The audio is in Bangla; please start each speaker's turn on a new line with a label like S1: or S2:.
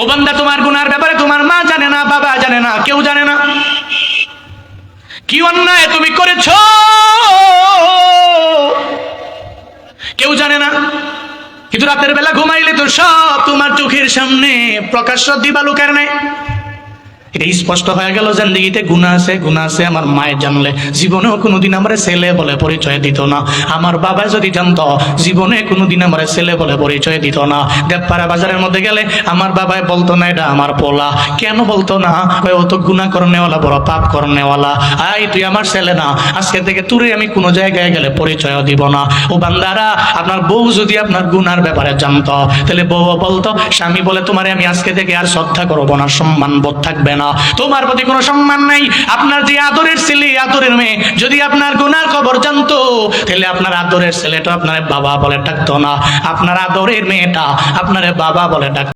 S1: ও বান্দা, তোমার গুনার ব্যাপারে তোমার মা জানে না, বাবা জানে না, কেউ জানে না। কি অন্যায় তুমি করেছ? কেউ জানে না। কিন্তু রাতের বেলা ঘুমাইলে তো সব তোমার চোখের সামনে প্রকাশ্য দিবালুকের নেই এটা স্পষ্ট হয়ে গেল জিন্দিগিতে গুণা আছে গুণা আছে আমার মায়ের জানলে। জীবনেও কোনোদিন আমার ছেলে বলে পরিচয় দিত না। আমার বাবা যদি জানতো, জীবনে কোনোদিন আমার ছেলে বলে পরিচয় দিত না। দেবপাড়া বাজারের মধ্যে গেলে আমার বাবাই বলতো, না, এটা আমার পোলা। কেন বলতো না? ও তো গুণা করনেওয়ালা, বড় পাপ করনেওয়ালা। আই তুই আমার ছেলে না। আজকে থেকে তুরে আমি কোনো জায়গায় গেলে পরিচয়ও দিব না। ও বান্দারা, আপনার বউ যদি আপনার গুনার ব্যাপারে জানতো, তাহলে বউ বলতো, স্বামী বলে তোমারে আমি আজকে থেকে আর শ্রদ্ধা করব না, সম্মান বোধ থাকবে না তোমার প্রতি কোনো সম্মান নাই। আপনার যে আদরের ছেলে আদরের মেয়ে, যদি আপনার গুনার খবর জানতো, তাহলে আপনার আদরের ছেলেটা আপনার বাবা বলে ডাকতো না। আপনার আদরের মেয়েটা আপনার বাবা বলে ডাকতো।